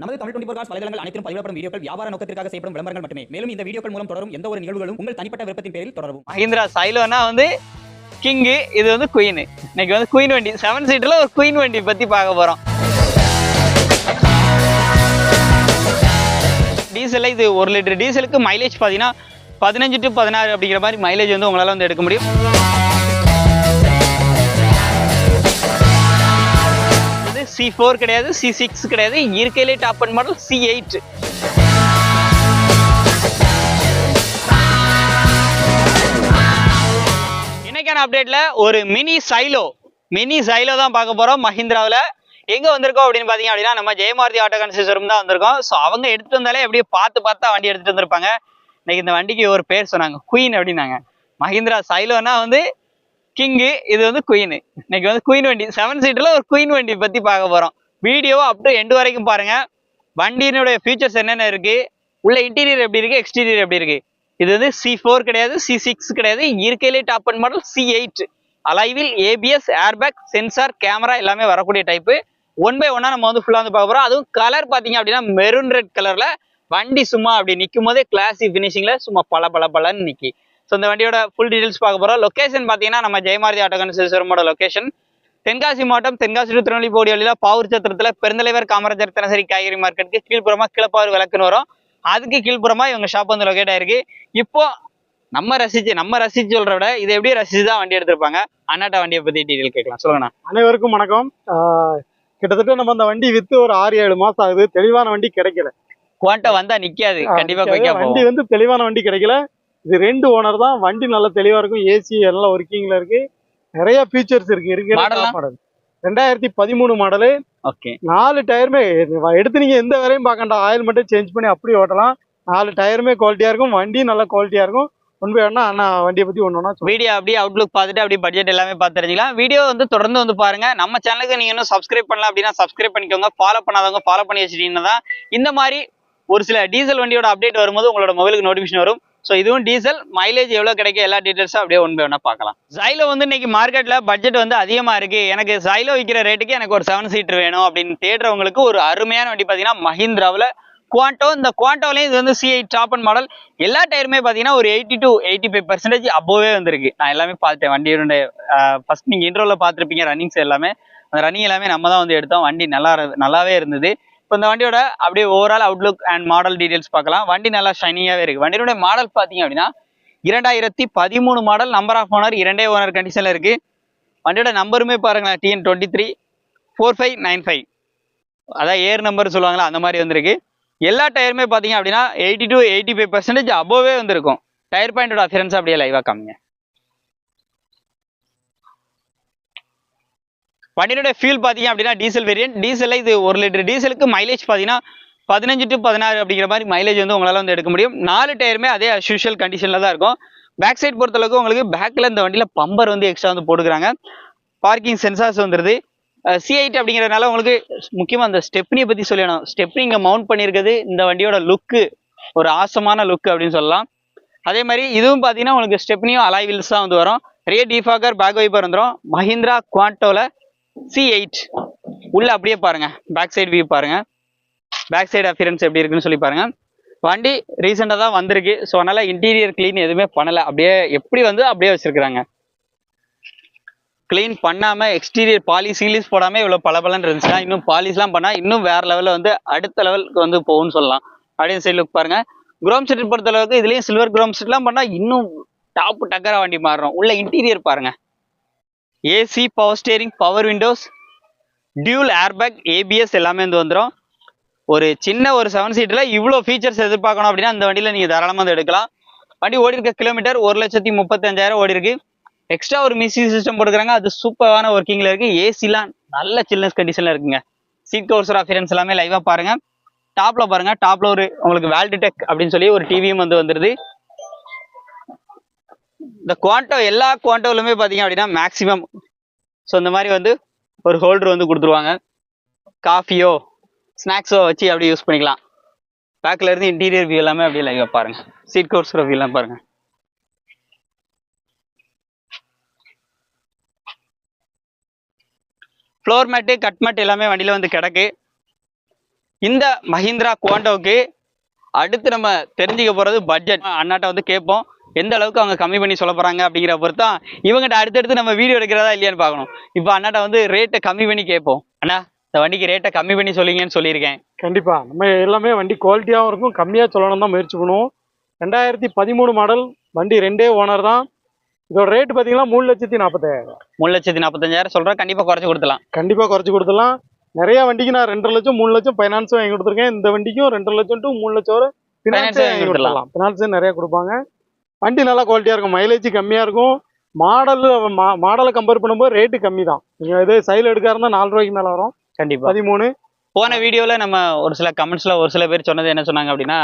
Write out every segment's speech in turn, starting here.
நமது Tamil twenty four cos வலைதளங்கள் அனைத்தும் பதிவிடப்படும் வீடியோக்கள் வியாபார நோக்கத்திற்காக செய்யப்படும் விளம்பரங்கள் மட்டுமே. மேலும் இந்த வீடியோக்கள் மூலம் தொடரும் எந்த ஒரு நிகழ்வுகளும் உங்கள் தனிப்பட்ட விருப்பத்தின் பேரில் தொடரும் மஹிந்திரா சைலோனா வந்து கிங்கு இது வந்து குயின். இன்னைக்கு வந்து குயின் வண்டி செவன் சீட்டில் ஒரு குயின் வண்டி பற்றி பார்க்க போகிறோம் டீசலில் இது ஒரு லிட்டர். டீசலுக்கு மைலேஜ் பார்த்தீங்கன்னா பதினஞ்சு டு பதினாறு அப்படிங்கிற மாதிரி மைலேஜ் வந்து உங்களால் வந்து எடுக்க முடியும். சி ஃபோர் கிடையாது சி சிக்ஸ் கிடையாது இருக்கையிலே top and model C eight இன்னைக்கான அப்டேட்ல ஒரு மினி சைலோ மினி சைலோ தான் பார்க்க போறோம் மஹிந்திராவில். எங்க வந்திருக்கோம் அப்படின்னு பாத்தீங்க அப்படின்னா நம்ம ஜெயமாரதி ஆட்டோ கன்சிஸ்டரும் தான் வந்திருக்கோம். ஸோ அவங்க எடுத்துட்டு வந்தாலே எப்படியே பார்த்து பார்த்தா வண்டி எடுத்துட்டு வந்திருப்பாங்க. இன்னைக்கு இந்த வண்டிக்கு ஒரு பேர் சொன்னாங்க குயின் அப்படின்னாங்க. மஹிந்திரா சைலோனா வந்து கிங்கு இது வந்து குயின் இன்னைக்கு வந்து குயின் வண்டி செவன் சீட்டில் ஒரு குயின் வண்டி பற்றி பார்க்க போகிறோம் வீடியோவை அப் டு எண்டு வரைக்கும் பாருங்கள் வண்டியினுடைய ஃபீச்சர்ஸ் என்னென்ன இருக்குது உள்ள இன்டீரியர் எப்படி இருக்குது எக்ஸ்டீரியர் எப்படி இருக்குது இது வந்து சி ஃபோர் கிடையாது சி சிக்ஸ் கிடையாது. இருக்கையிலே top and model C eight அலைவில் ABS airbag sensor camera எல்லாமே வரக்கூடிய டைப்பு ஒன் பை ஒன்னா நம்ம வந்து ஃபுல்லாக வந்து பார்க்க போகிறோம் அதுவும் கலர் பார்த்தீங்க அப்படின்னா மெரூன் ரெட் கலரில் வண்டி சும்மா அப்படி நிற்கும் போதே கிளாசி ஃபினிஷிங்கில் சும்மா பல பல பலன்னு நிற்கி ஸோ இந்த வண்டியோட ஃபுல் டீடைல்ஸ் பார்க்க போறோம். லொகேஷன் பார்த்தீங்கன்னா நம்ம ஜெயமாரதி ஆட்டோ கன்சல்சரமோட லொகேஷன் தென்காசி மாவட்டம் தென்காசி டு திருநெல்வேலி போடி வழியில பாவூர் சத்திரத்துல பெருந்தலைவர் காமராஜர் தினசரி காய்கறி மார்க்கெட்டுக்கு கீழ்ப்புறமா கிளப்பாறு விளக்குன்னு வரும். அதுக்கு கீழ்ப்புறமா இவங்க ஷாப் வந்து லொகேட் ஆயிருக்கு. இப்போ நம்ம ரசிச்சு நம்ம ரசிச்சு சொல்ற விட இதை எப்படி ரசிச்சு தான் வண்டி எடுத்திருப்பாங்க? அண்ணாட்ட வண்டியை பத்தி டீடைல் கேட்கலாம். சொல்லுங்கண்ணா. அனைவருக்கும் வணக்கம். கிட்டத்தட்ட நம்ம அந்த வண்டி வித்து ஒரு ஆறு ஏழு மாசம் ஆகுது. தெளிவான வண்டி கிடைக்கல. குவான்டா வந்தா நிக்காது. கண்டிப்பா வண்டி வந்து தெளிவான வண்டி கிடைக்கல. இது ரெண்டு ஓனர் தான். வண்டி நல்லா தெளிவா இருக்கும். ஏசி எல்லாம் ஒர்க்கிங்ல இருக்கு. நிறைய ஃபீச்சர்ஸ் இருக்கு. இருக்கு? மாடல் ரெண்டாயிரத்தி பதிமூணு மாடலு ஓகே. நாலு டயருமே எடுத்து நீங்க எந்த வேலையும் பார்க்கண்டா ஆயில் மட்டும் சேஞ்ச் பண்ணி அப்படி ஓட்டலாம். நாலு டயருமே குவாலிட்டியா இருக்கும். வண்டி நல்ல குவாலிட்டியா இருக்கும். ஒன் பை ஒன்னா அண்ணா வண்டியை பத்தி ஒன்று ஒன்றா வீடியோ அப்படியே அவுட்லுக் பார்த்துட்டு அப்படியே பட்ஜெட் எல்லாமே பார்த்து தெரிஞ்சுக்கலாம். வீடியோ வந்து தொடர்ந்து வந்து பாருங்க. நம்ம சேனலுக்கு நீங்க இன்னும் சப்ஸ்கிரைப் பண்ணலாம் அப்படின்னா சப்ஸ்கிரைப் பண்ணிக்கோங்க. ஃபாலோ பண்ணாதவங்க ஃபாலோ பண்ணி வச்சிட்டீங்கன்னா தான் இந்த மாதிரி ஒரு சில டீசல் வண்டியோட அப்டேட் வரும்போது உங்களோட மொபைலுக்கு நோட்டிஃபிகேஷன் வரும். ஸோ இதுவும் டீசல் மைலேஜ் எவ்வளோ கிடைக்கும் எல்லா டீட்டெயில்ஸும் அப்படியே ஒன் பை ஒன்றா பார்க்கலாம். ஜைலோ வந்து இன்னைக்கு மார்க்கெட்டில் பட்ஜெட் வந்து அதிகமாக இருக்குது எனக்கு ஜைலோ விற்கிற ரேட்டுக்கு எனக்கு ஒரு செவன் சீட்டர் வேணும் அப்படின்னு தேடுறவங்களுக்கு ஒரு அருமையான வண்டி பார்த்தீங்கன்னா மஹிந்திராவில் குவாண்டோ இந்த குவாண்டோலையும் இது வந்து சிஐ டாப் அண்ட் மாடல் எல்லா டயருமே பார்த்தீங்கன்னா ஒரு eighty to eighty five percentage அப்போவே வந்திருக்கு. நான் எல்லாமே பார்த்துட்டேன். வண்டியோட ஃபர்ஸ்ட் நீங்கள் இன்ட்ரோவில் பார்த்துருப்பீங்க ரன்னிங்ஸ் எல்லாமே. அந்த ரன்னிங் எல்லாமே நம்ம தான் வந்து எடுத்தோம். வண்டி நல்லா இரு- நல்லாவே இருந்தது. இப்போ இந்த வண்டியோட அப்படியே overall outlook and model details பார்க்கலாம். வண்டி நல்லா ஷைனிங்காகவே இருக்குது வண்டியோட மாடல் பார்த்தீங்க அப்படின்னா இரண்டாயிரத்தி பதிமூணு மாடல் நம்பர் ஆஃப் ஓனர் இரண்டே ஓனர் கண்டிஷனில் இருக்கு. வண்டியோட நம்பருமே பாருங்களேன் TN twenty three four five nine five அதான் ஏர் நம்பர் சொல்லுவாங்களா அந்த மாதிரி வந்திருக்கு. எல்லா டயருமே பார்த்தீங்க அப்படின்னா eighty to eighty five percentage above வந்திருக்கும் டயர் பாயிண்டோட அஃபியரன்ஸ் அப்படியே லைவாக காமிங்க. வண்டியோட ஃபியூல் பார்த்தீங்க அப்படின்னா டீசல் வேரியன்ட் டீசலில் இது ஒரு லிட்டர் டீசலுக்கு மைலேஜ் பார்த்தீங்கன்னா பதினஞ்சு டு பதினாறு அப்படிங்கிற மாதிரி மைலேஜ் வந்து உங்களால் வந்து எடுக்க முடியும். நாலு டயருமே அதே அஸ்யூஷுவல் கண்டிஷனில் தான் இருக்கும். பேக் சைட் பொறுத்தளவுக்கு உங்களுக்கு பேக்கில் இந்த வண்டியில் பம்பர் வந்து எக்ஸ்ட்ரா வந்து போட்டுக்கிறாங்க. பார்க்கிங் சென்சார்ஸ் வந்துருது. சிஐடி அப்படிங்கிறதுனால உங்களுக்கு முக்கியமாக அந்த ஸ்டெப்னியை பற்றி சொல்லணும். ஸ்டெப்னி இங்கே மவுண்ட் பண்ணியிருக்கிறது இந்த வண்டியோட லுக்கு ஒரு ஆசமான லுக் அப்படின்னு சொல்லலாம். அதே மாதிரி இதுவும் பார்த்தீங்கன்னா உங்களுக்கு ஸ்டெப்னியும் அலாய் வீல்ஸ் தான் வந்து வரும். ரியர் டிஃபாகர் பேக் வைப்பர் வந்துடும் மஹிந்திரா குவாண்டோவில் சி எயிட் உள்ள அப்படியே பாருங்க. பேக் சைடு வியூ பாருங்க. பேக் சைடு அஃபியரன்ஸ் எப்படி இருக்குன்னு சொல்லி பாருங்க. வண்டி ரீசெண்டாக தான் வந்திருக்கு. ஸோ அதனால இன்டீரியர் க்ளீன் எதுவுமே பண்ணலை. அப்படியே எப்படி வந்து அப்படியே வச்சிருக்கிறாங்க. க்ளீன் பண்ணாமல் எக்ஸ்டீரியர் பாலிஷ் சீலிஸ் போடாமல் இவ்வளோ பளபளன்னு இருந்துச்சுன்னா இன்னும் பாலிஷ்லாம் பண்ணால் இன்னும் வேற லெவலில் வந்து அடுத்த லெவலுக்கு வந்து போகும்னு சொல்லலாம். அப்படியே சைடு லுக் பாருங்க. குரோம் செட் பொறுத்த அளவுக்கு இதுலயும் சில்வர் குரோம் செட்லாம் பண்ணால் இன்னும் டாப் டக்கரா வண்டி மாறுறோம் உள்ள இன்டீரியர் பாருங்கள் AC power steering power windows dual airbag ABS எல்லாமே வந்து வந்துடும் ஒரு சின்ன ஒரு செவன் சீட்டில் இவ்வளோ ஃபீச்சர்ஸ் எதிர்பார்க்கணும் அப்படின்னா அந்த வண்டியில் நீங்கள் தாராளமாக வந்து எடுக்கலாம். வண்டி ஓடி இருக்க கிலோமீட்டர் ஒரு லட்சத்தி முப்பத்தஞ்சாயிரம் ஓடி இருக்கு. எக்ஸ்ட்ரா ஒரு மிஸ்ஸிங் சிஸ்டம் போட்டுக்கிறாங்க. அது சூப்பரான ஒர்க்கிங்ல இருக்கு. ஏசிலாம் நல்ல சில்னஸ் கண்டிஷனில் இருக்குங்க. சீட் கவர்சர் அஃபியரன்ஸ் எல்லாமே லைவாக பாருங்கள் டாப்பில் பாருங்கள் டாப்பில் ஒரு உங்களுக்கு வேல்டு டெக் அப்படின்னு சொல்லி ஒரு டிவியும் வந்து வந்துடுது இந்த குவாண்டோ எல்லா குவாண்டோலுமே பார்த்தீங்க அப்படின்னா மேக்ஸிமம் ஸோ இந்த மாதிரி வந்து ஒரு ஹோல்டர் வந்து கொடுத்துருவாங்க. காஃபியோ ஸ்நாக்ஸோ வச்சு அப்படியே யூஸ் பண்ணிக்கலாம். பேக்கில் இருந்து இன்டீரியர் வியூ எல்லாமே அப்படியே லைவாக பாருங்க. சீட் கோர்ஸ் வியூ எல்லாம் பாருங்க. ஃப்ளோர் மேட்டு கட் மேட் எல்லாமே வண்டியில் வந்து கிடக்கு. இந்த மஹிந்திரா குவாண்டோவுக்கு அடுத்து நம்ம தெரிஞ்சுக்க போறது பட்ஜெட் அண்ணாட்ட வந்து கேட்போம். எந்த அளவுக்கு அவங்க கம்மி பண்ணி சொல்ல போறாங்க அப்படிங்கிற பொறுத்தான் இவங்ககிட்ட அடுத்தடுத்து நம்ம வீடியோ எடுக்கிறதா இல்லையான்னு பார்க்கணும். இப்போ அண்ணாட்ட வந்து ரேட்டை கம்மி பண்ணி கேட்போம். அண்ணா இந்த வண்டிக்கு ரேட்டை கம்மி பண்ணி சொல்லிங்கன்னு சொல்லியிருக்கேன். கண்டிப்பா. நம்ம எல்லாமே வண்டி குவாலிட்டியாகவும் இருக்கும் கம்மியாக சொல்லணும் தான் முயற்சி பண்ணுவோம். ரெண்டாயிரத்தி பதிமூணு மாடல் வண்டி ரெண்டே ஓனர் தான். இதோட ரேட் பார்த்தீங்கன்னா மூணு லட்சத்தி நாற்பத்தாயிரம். மூணு லட்சத்தி நாற்பத்தஞ்சாயிரம் சொல்றேன். கண்டிப்பா குறைச்சு கொடுத்துலாம் கண்டிப்பாக குறைச்சி கொடுத்துடலாம். நிறைய வண்டிக்கு நான் ரெண்டரை லட்சம் மூணு லட்சம் ஃபைனான்ஸும் வாங்கி கொடுத்துருக்கேன். இந்த வண்டிக்கும் ரெண்டரை லட்சம் டு மூணு லட்சம் வரை ஃபினான்ஸே வாங்கி வாங்கி கொடுத்துடலாம். ஃபினான்ஸே நிறைய கொடுப்பாங்க. வண்டி நல்லா குவாலிட்டியாக இருக்கும். மைலேஜ் கம்மியாக இருக்கும். மாடல் மாடலை கம்பேர் பண்ணும்போது ரேட்டு கம்மி தான் நீங்கள் இதே சைல் எடுக்க இருந்தால் நாலு ரூபாய்க்கு மேலே வரும். கண்டிப்பா. பதிமூணு. போன வீடியோல நம்ம ஒரு சில கமெண்ட்ஸ்ல ஒரு சில பேர் சொன்னது என்ன சொன்னாங்க அப்படின்னா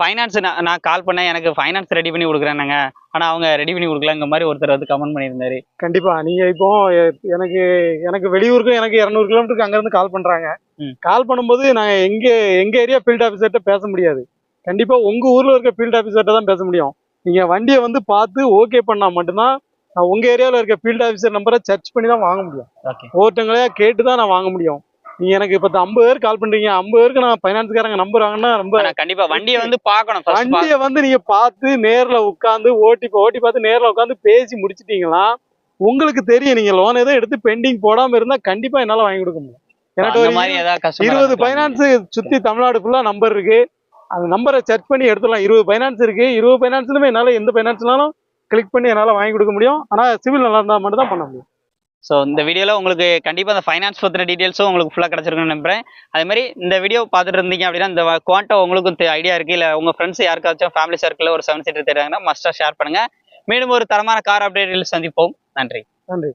ஃபைனான்ஸ் நான் கால் பண்ணேன் எனக்கு ஃபைனான்ஸ் ரெடி பண்ணி கொடுக்குறேன்னாங்க. ஆனா அவங்க ரெடி பண்ணி கொடுக்கலங்க மாதிரி ஒருத்தர் வந்து கமெண்ட் பண்ணியிருந்தாரு. கண்டிப்பா. நீங்க இப்போ எனக்கு எனக்கு வெளியூருக்கும் எனக்கு இரநூறு கிலோமீட்டருக்கு அங்கிருந்து கால் பண்றாங்க. ம். கால் பண்ணும்போது நான் எங்க எங்க ஏரியா ஃபீல்ட் ஆஃபீஸர்கிட்ட பேச முடியாது. கண்டிப்பா உங்க ஊர்ல இருக்க ஃபீல்ட் ஆஃபீஸர்கிட்ட தான் பேச முடியும். நீங்க வண்டியை வந்து பார்த்து ஓகே பண்ணா மட்டும்தான் நான் உங்க ஏரியாவில் இருக்க ஃபீல்ட் ஆஃபீஸர் நம்பரை சர்ச் பண்ணி தான் வாங்க முடியும். ஒவ்வொருத்தங்களையா கேட்டு தான் நான் வாங்க முடியும். நீங்க எனக்கு இப்போ ஐம்பது பேர் கால் பண்றீங்க ஐம்பது பேருக்கு நான் ஃபைனான்ஸ்காரங்க நம்பர் வாங்கினா ரொம்ப கண்டிப்பா வண்டியை வந்து பார்க்கணும் first பா- வண்டியை வந்து நீங்க பார்த்து நேர்ல உட்காந்து ஓட்டி ஓட்டி பார்த்து நேர்ல உட்காந்து பேசி முடிச்சிட்டீங்களா உங்களுக்கு தெரியும் நீங்க லோன் எதுவும் எடுத்து பெண்டிங் போடாம இருந்தா கண்டிப்பா என்னால வாங்கி கொடுக்க முடியும். இருபது ஃபைனான்ஸ் சுத்தி தமிழ்நாடு ஃபுல்லா நம்பர் இருக்கு. அந்த நம்பரை செக் பண்ணி எடுத்துடலாம். இருபது ஃபைனான்ஸ் இருக்கு. இருபது ஃபைனான்ஸ்லுமே என்னால எந்த ஃபைனான்ஸ்னாலும் கிளிக் பண்ணி என்னால வாங்கி கொடுக்க முடியும். ஆனா சிவில் நல்லா இருந்தா மட்டும் தான் பண்ண முடியும். ஸோ இந்த வீடியோல உங்களுக்கு கண்டிப்பா அந்த ஃபைனான்ஸ் பத்தின டீடைல்ஸும் உங்களுக்கு ஃபுல்லா கிடைச்சிருக்கும்னு நம்புறேன். அதே மாதிரி இந்த வீடியோ பார்த்துட்டு இருந்தீங்க அப்படின்னா இந்த குவாண்டோ உங்களுக்கு ஐடியா இருக்கு. இல்ல உங்க ஃப்ரெண்ட்ஸ் யாருக்காச்சும் ஃபேமிலி சர்க்கிள் ஒரு செவன் சீட்டர் தெரியாங்கன்னா மஸ்டா ஷேர் பண்ணுங்க. மீண்டும் ஒரு தரமான கார் அப்டேட்டில் சந்திப்போம். நன்றி. நன்றி.